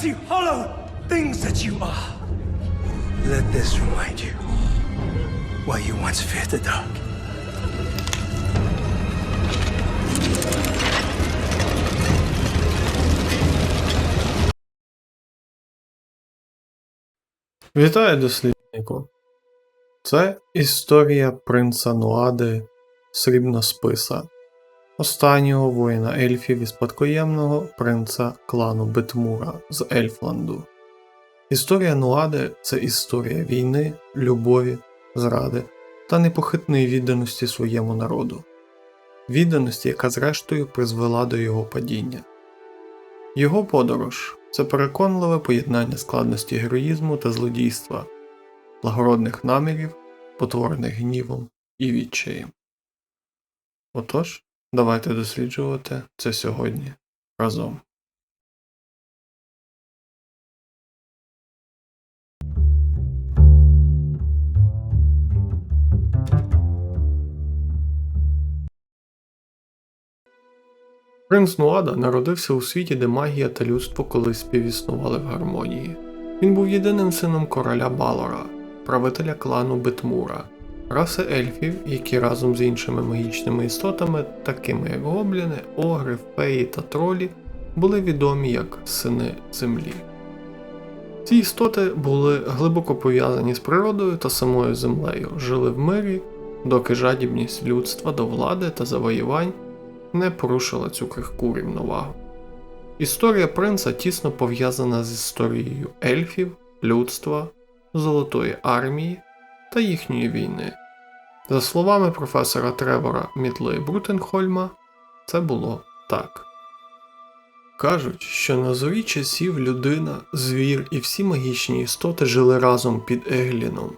empty, hollow things that you are. Let this remind you why you once feared the dark. Вітаю, досліднику. Це історія принца Нуади Срібна Списа, останнього воїна ельфів і спадкоємного принца клану Бетмура з Ельфланду. Історія Нуади це історія війни, любові, зради та непохитної відданості своєму народу, відданості, яка зрештою призвела до його падіння. Його подорож це переконливе поєднання складності героїзму та злодійства, благородних намірів, потворених гнівом і відчаєм. Отож, давайте досліджувати це сьогодні разом. Принц Нуада народився у світі, де магія та людство колись співіснували в гармонії. Він був єдиним сином короля Балора, правителя клану Бетмура, раси ельфів, які разом з іншими магічними істотами, такими як гобліни, огри, феї та тролі, були відомі як сини землі. Ці істоти були глибоко пов'язані з природою та самою землею, жили в мирі, доки жадібність людства до влади та завоювань не порушила цю крихку рівновагу. Історія принца тісно пов'язана з історією ельфів, людства, Золотої армії та їхньої війни. За словами професора Тревора Мітли Брутенхольма, це було так. Кажуть, що на зорі часів людина, звір і всі магічні істоти жили разом під Егліном,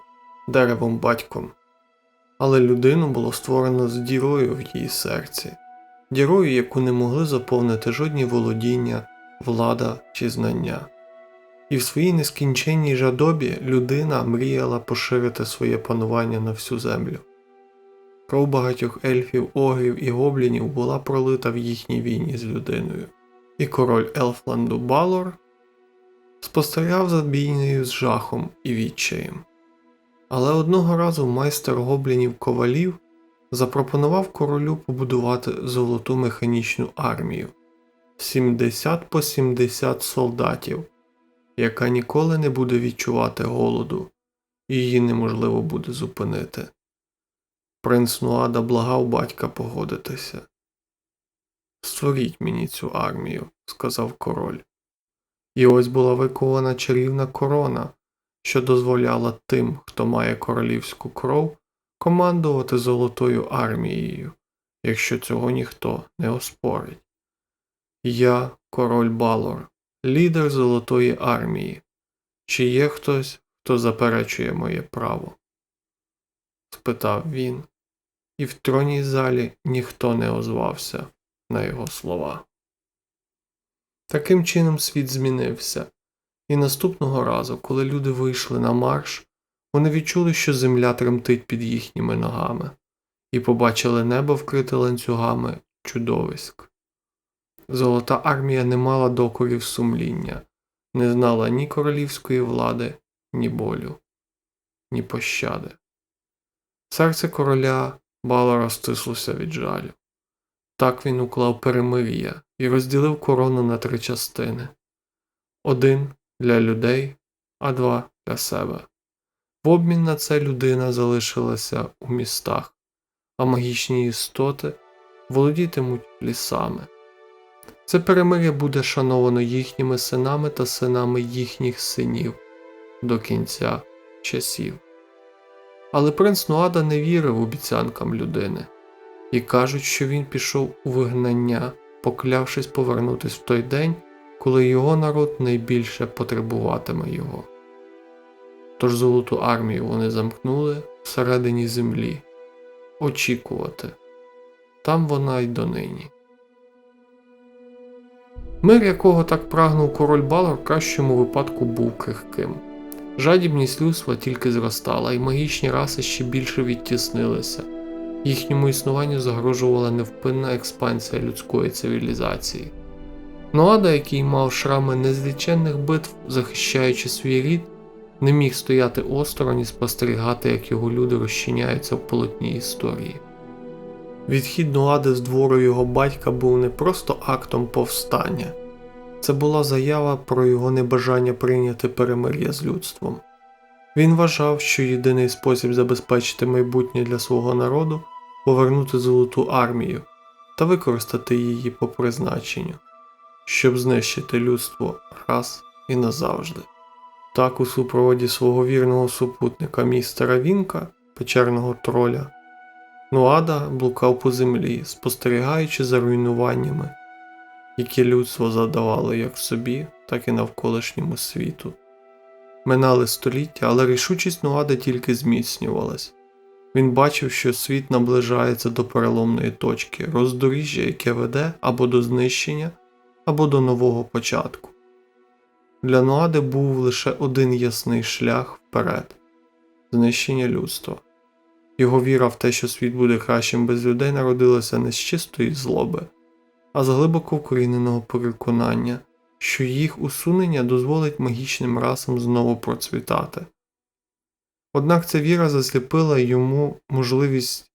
деревом батьком. Але людину було створено з дірою в її серці, дірою, яку не могли заповнити жодні володіння, влада чи знання. І в своїй нескінченній жадобі людина мріяла поширити своє панування на всю землю. Кров багатьох ельфів, огрів і гоблінів була пролита в їхній війні з людиною, і король Елфланду Балор спостерігав за бійнею з жахом і відчаєм. Але одного разу майстер гоблінів ковалів запропонував королю побудувати золоту механічну армію 70 по 70 солдатів, яка ніколи не буде відчувати голоду, і її неможливо буде зупинити. Принц Нуада благав батька погодитися. Створіть мені цю армію, сказав король. І ось була викована чарівна корона, що дозволяла тим, хто має королівську кров, командувати Золотою армією, якщо цього ніхто не оспорить. Я, король Балор, лідер Золотої армії. Чи є хтось, хто заперечує моє право? спитав він, і в тронній залі ніхто не озвався на його слова. Таким чином світ змінився, і наступного разу, коли люди вийшли на марш, вони відчули, що земля тремтить під їхніми ногами, і побачили небо вкрите ланцюгами чудовиськ. Золота армія не мала докорів сумління, не знала ні королівської влади, ні болю, ні пощади. Серце короля Балора стислося від жалю. Так він уклав перемир'я і розділив корону на три частини один для людей, а два для себе. В обмін на це людина залишилася у містах, а магічні істоти володітимуть лісами. Це перемир'я буде шановано їхніми синами та синами їхніх синів до кінця часів. Але принц Нуада не вірив обіцянкам людини, і кажуть, що він пішов у вигнання, поклявшись повернутись в той день, коли його народ найбільше потребуватиме його. Тож золоту армію вони замкнули всередині землі, очікувати там вона й донині. Мир, якого так прагнув король Балор, в кращому випадку був крихким. Жадібність людства тільки зростала, і магічні раси ще більше відтіснилися. Їхньому існуванню загрожувала невпинна експансія людської цивілізації. Ноада, який мав шрами незліченних битв, захищаючи свій рід, не міг стояти осторонь і спостерігати, як його люди розчиняються в полотні історії. Відхід Ноади з двору його батька був не просто актом повстання, це була заява про його небажання прийняти перемир'я з людством. Він вважав, що єдиний спосіб забезпечити майбутнє для свого народу повернути золоту армію та використати її по призначенню, щоб знищити людство раз і назавжди. Так, у супроводі свого вірного супутника містера Вінка, печерного троля, Нуада блукав по землі, спостерігаючи за руйнуваннями, які людство завдавало як собі, так і навколишньому світу. Минали століття, але рішучість Нуади тільки зміцнювалась. Він бачив, що світ наближається до переломної точки, роздоріжжя, яке веде або до знищення, або до нового початку. Для Ноади був лише один ясний шлях вперед знищення людства. Його віра в те, що світ буде кращим без людей, народилася не з чистої злоби, а з глибоко вкоріненого переконання, що їх усунення дозволить магічним расам знову процвітати. Однак ця віра засліпила йому можливість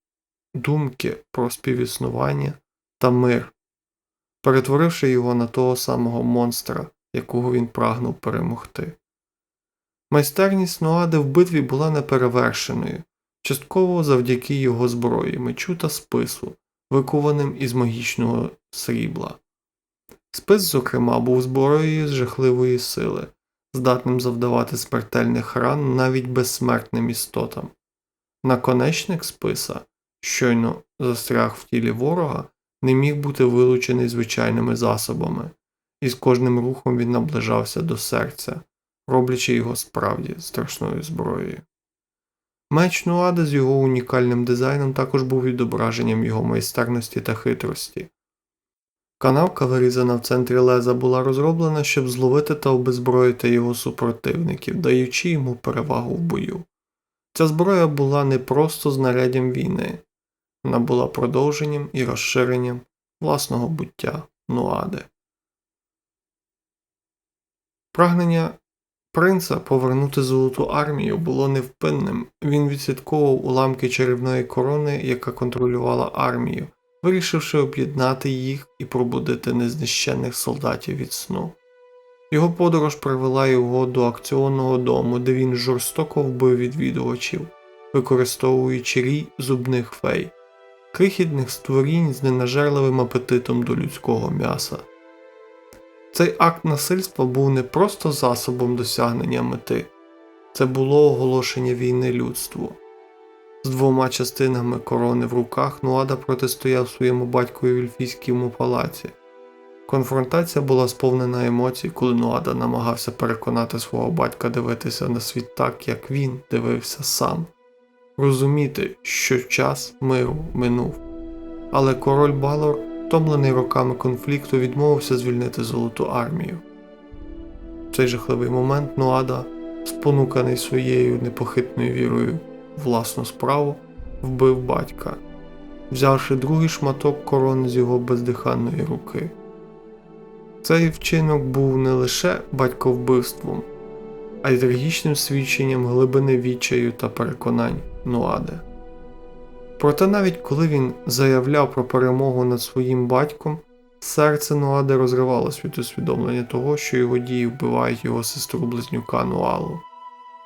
думки про співіснування та мир, перетворивши його на того самого монстра, якого він прагнув перемогти. Майстерність Ноади в битві була неперевершеною, частково завдяки його зброї, мечу та спису, викованим із магічного срібла. Спис, зокрема, був зброєю з жахливої сили, здатним завдавати смертельних ран навіть безсмертним істотам. Наконечник списа, щойно застряг в тілі ворога, не міг бути вилучений звичайними засобами, і з кожним рухом він наближався до серця, роблячи його справді страшною зброєю. Меч Нуади з його унікальним дизайном також був відображенням його майстерності та хитрості. Канавка, вирізана в центрі леза, була розроблена, щоб зловити та обезброїти його супротивників, даючи йому перевагу в бою. Ця зброя була не просто знаряддям війни, вона була продовженням і розширенням власного буття Нуади. Прагнення принца повернути золоту армію було невпинним. Він відслідковував уламки чарівної корони, яка контролювала армію, вирішивши об'єднати їх і пробудити незнищенних солдатів від сну. Його подорож привела його до акціонного дому, де він жорстоко вбив відвідувачів, використовуючи рій зубних фей, крихітних створінь з ненажерливим апетитом до людського м'яса. Цей акт насильства був не просто засобом досягнення мети, це було оголошення війни людству. З двома частинами корони в руках Нуада протистояв своєму батькові в Ельфійському палаці. Конфронтація була сповнена емоцій, коли Нуада намагався переконати свого батька дивитися на світ так, як він дивився сам, розуміти, що час миру минув. Але король Балор, втомлений роками конфлікту, відмовився звільнити Золоту армію. В цей жахливий момент Нуада, спонуканий своєю непохитною вірою власну справу, вбив батька, взявши другий шматок корони з його бездиханної руки. Цей вчинок був не лише батьковбивством, а й трагічним свідченням глибини відчаю та переконань Нуади. Проте навіть коли він заявляв про перемогу над своїм батьком, серце Нуади розривалось від усвідомлення того, що його дії вбивають його сестру близнюка Нуалу.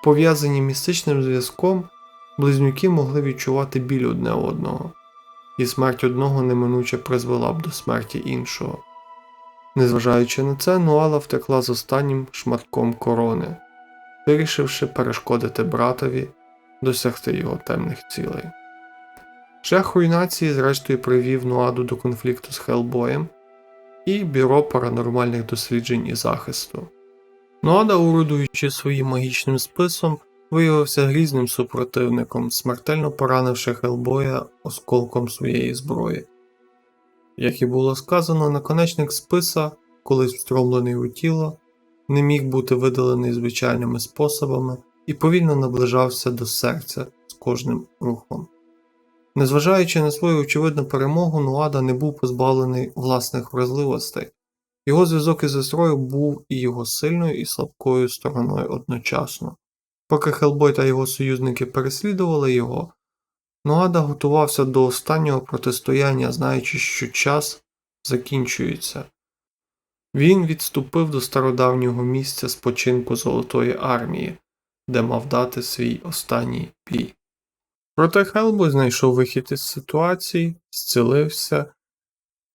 Пов'язані містичним зв'язком, близнюки могли відчувати біль одне одного, і смерть одного неминуче призвела б до смерті іншого. Незважаючи на це, Нуала втекла з останнім шматком корони, вирішивши перешкодити братові досягти його темних цілей. Шлях руйнації зрештою привів Нуаду до конфлікту з Хелбоєм і Бюро паранормальних досліджень і захисту. Нуада, орудуючи своїм магічним списом, виявився грізним супротивником, смертельно поранивши Хелбоя осколком своєї зброї. Як і було сказано, наконечник списа, колись встромлений у тіло, не міг бути видалений звичайними способами і повільно наближався до серця з кожним рухом. Незважаючи на свою очевидну перемогу, Нуада не був позбавлений власних вразливостей. Його зв'язок із сестрою був і його сильною і слабкою стороною одночасно. Поки Хелбой та його союзники переслідували його, Ноада готувався до останнього протистояння, знаючи, що час закінчується. Він відступив до стародавнього місця спочинку Золотої армії, де мав дати свій останній бій. Проте Хелбой знайшов вихід із ситуації, зцілився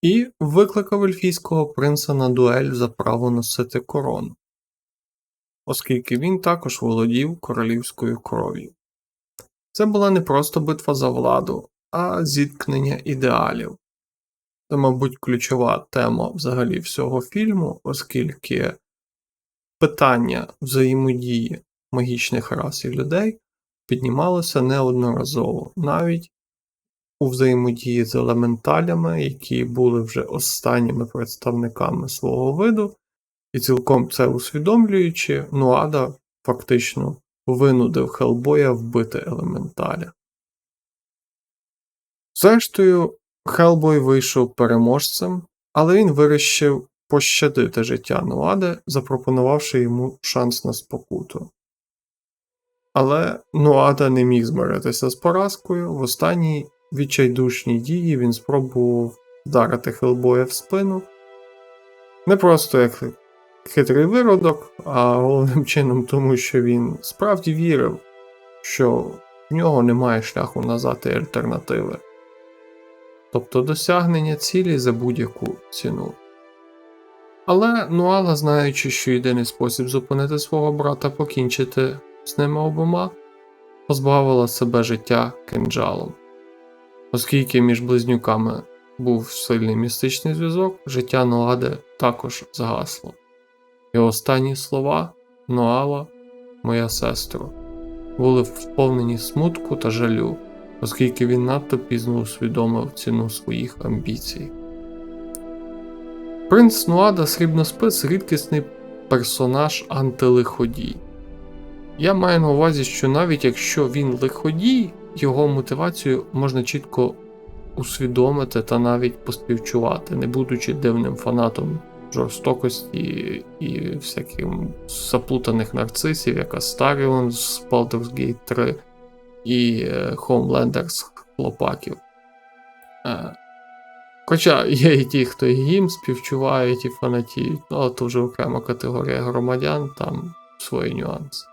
і викликав ельфійського принца на дуель за право носити корону, оскільки він також володів королівською кров'ю. Це була не просто битва за владу, а зіткнення ідеалів. Це, мабуть, ключова тема взагалі всього фільму, оскільки питання взаємодії магічних рас і людей піднімалося неодноразово, навіть у взаємодії з елементалями, які були вже останніми представниками свого виду, і цілком це усвідомлюючи, Нуада фактично винудив Хелбоя вбити елементаля. Зрештою, Хелбой вийшов переможцем, але він вирішив пощадити життя Нуади, запропонувавши йому шанс на спокуту. Але Нуада не міг змиритися з поразкою. В останній відчайдушній дії він спробував вдарити Хелбоя в спину. Не просто як хитрий виродок, а головним чином тому, що він справді вірив, що в нього немає шляху назад і альтернативи. Тобто досягнення цілі за будь-яку ціну. Але Нуала, знаючи, що єдиний спосіб зупинити свого брата покінчити з ними обома, позбавила себе життя кинджалом. Оскільки між близнюками був сильний містичний зв'язок, життя Ноади також згасло. Його останні слова Ноала, моя сестро, були сповнені смутку та жалю, оскільки він надто пізно усвідомив ціну своїх амбіцій. Принц Нуада Срібноспис рідкісний персонаж антилиходій. Я маю на увазі, що навіть якщо він лиходій, його мотивацію можна чітко усвідомити та навіть поспівчувати, не будучи дивним фанатом жорстокості і всяких заплутаних нарцисів, як Астаріон з Baldur's Gate 3 і Homelander з хлопаків. Е, Хоча є і ті, хто і їм співчувають і фанатіють, ну, але то вже окрема категорія громадян, там свої нюанси.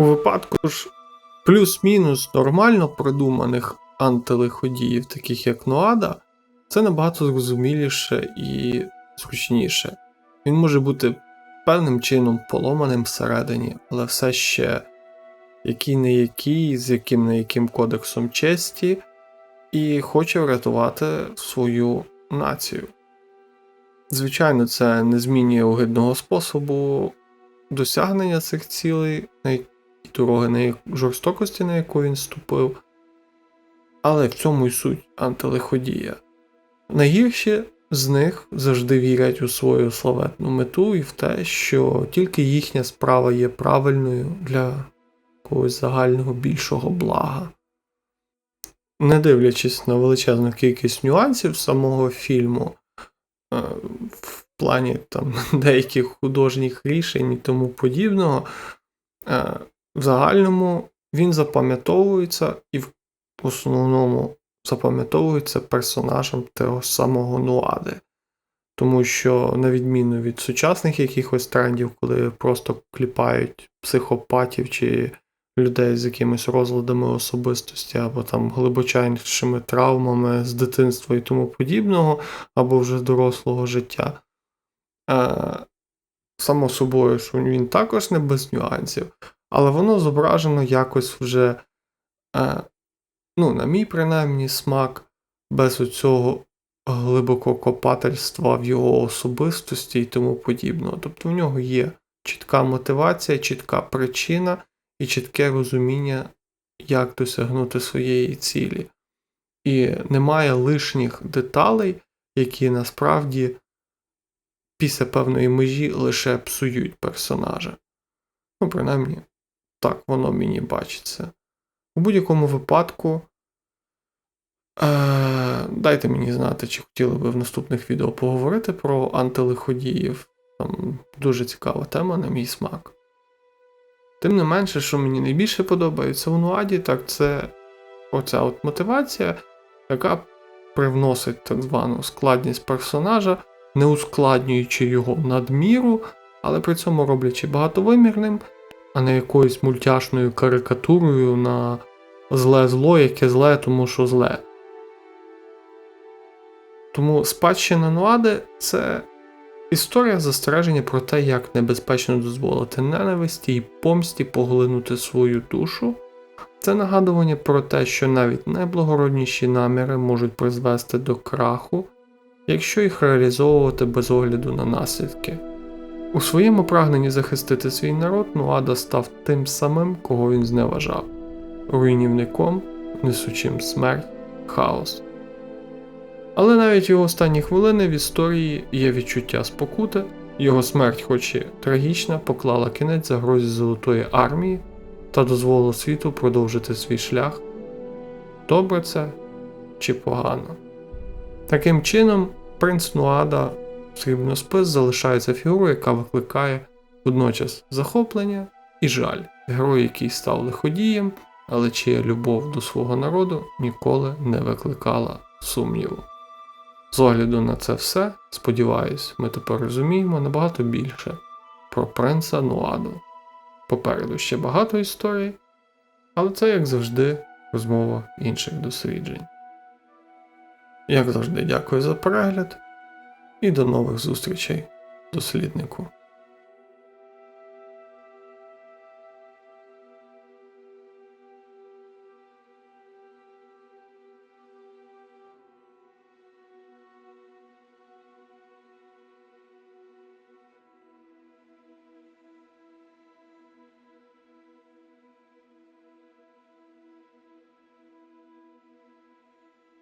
У випадку ж плюс-мінус нормально продуманих антилиходіїв, таких як Ноада, це набагато зрозуміліше і зручніше. Він може бути певним чином поломаним всередині, але все ще який не який, з яким не яким кодексом честі, і хоче врятувати свою націю. Звичайно, це не змінює огидного способу досягнення цих цілей, дороги на жорстокості, на яку він ступив, але в цьому й суть антилиходія. Найгірші з них завжди вірять у свою славетну мету і в те, що тільки їхня справа є правильною для когось загального більшого блага. Не дивлячись на величезну кількість нюансів самого фільму, е, в плані там деяких художніх рішень і тому подібного, е, в загальному він запам'ятовується і в основному запам'ятовується персонажем того самого Нуади. Тому що, на відміну від сучасних якихось трендів, коли просто кліпають психопатів чи людей з якимись розладами особистості, або там глибочайшими травмами з дитинства і тому подібного, або вже дорослого життя. Е, Само собою, що він також не без нюансів, але воно зображено якось вже, е, ну, на мій принаймні, смак, без оцього глибококопательства в його особистості і тому подібного. Тобто в нього є чітка мотивація, чітка причина і чітке розуміння, як досягнути своєї цілі. І немає лишніх деталей, які насправді після певної межі лише псують персонажа. Ну, принаймні, так воно мені бачиться. У будь-якому випадку, е, Дайте мені знати, чи хотіли би в наступних відео поговорити про антилиходіїв. Там дуже цікава тема на мій смак. Тим не менше, що мені найбільше подобається в Нуаді, так це оця от мотивація, яка привносить так звану складність персонажа, не ускладнюючи його надміру, але при цьому роблячи багатовимірним, а не якоюсь мультяшною карикатурою на зле зло, яке зле, тому що зле. Тому спадщина Нуади це історія застереження про те, як небезпечно дозволити ненависті і помсті поглинути свою душу. Це нагадування про те, що навіть найблагородніші наміри можуть призвести до краху, якщо їх реалізовувати без огляду на наслідки. У своєму прагненні захистити свій народ Нуада став тим самим, кого він зневажав руйнівником, несучим смерть, хаос. Але навіть його останні хвилини в історії є відчуття спокути, його смерть, хоч і трагічна, поклала кінець загрозі Золотої армії та дозволила світу продовжити свій шлях. Добре це чи погано? Таким чином, принц Нуада Срібноспис залишається фігурою, яка викликає водночас захоплення і жаль. Герой, який став лиходієм, але чия любов до свого народу ніколи не викликала сумніву. З огляду на це все, сподіваюсь, ми тепер розуміємо набагато більше про принца Нуаду. Попереду ще багато історій, але це, як завжди, розмова інших досліджень. Як завжди, дякую за перегляд і до нових зустрічей, досліднику.